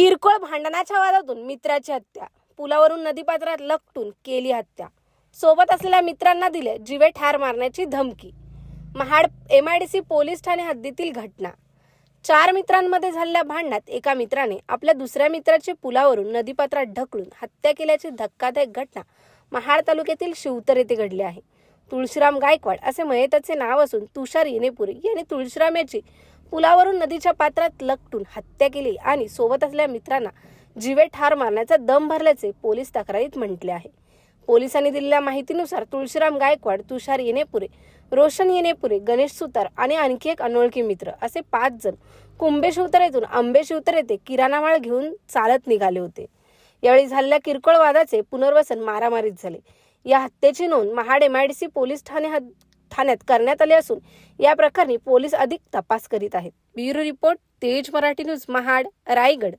किरकोळ भांडणाच्या वादातून मित्राची हत्या पुलावरून नदीपात्रात लपटून केली हत्या. सोबत असलेल्या मित्रांना दिले जीवे ठार मारण्याची धमकी. Mahad M I D C police Thane हद्दीतील घटना. चार मित्रांमध्ये झालेल्या भांडणात एका मित्राने आपल्या दुसऱ्या मित्राची पुलावरून नदीपात्रात ढकलून हत्या केल्याची धक्कादायक घटना महाड तालुक्यातील शिवतर येथे घडली आहे. तुळशीराम गायकवाड असे मयताचे नाव असून तुषार येणेपुरी यांनी तुळशीराम याची पुलावरून नदीच्या पात्रात लपटून हत्या केली आणि सोबत असलेल्या मित्रांना जीवे ठार मारण्याचा दम भरल्याचे पोलीस तक्रारीत म्हटले आहे. पोलिसांनी दिलेल्या माहितीनुसार तुळशीराम गायकवाड तुषार येणेपुरे रोशन येणेपुरे गणेश सुतार आणि आणखी एक अनोळखी मित्र असे पाच जण कुंभे शिवतर येथून आंबे शिवतर येथे किराणा माळ घेऊन चालत निघाले होते. यावेळी झालेल्या किरकोळ वादाचे पुनर्वसन मारामारीत झाले. या हत्येची नोंद महाड एमआयडीसी पोलीस ठाणे ठाण्यात करण्यात आले असून या प्रकरणी पोलीस अधिक तपास करीत आहेत. ब्युरो रिपोर्ट तेज मराठी न्यूज महाड रायगड.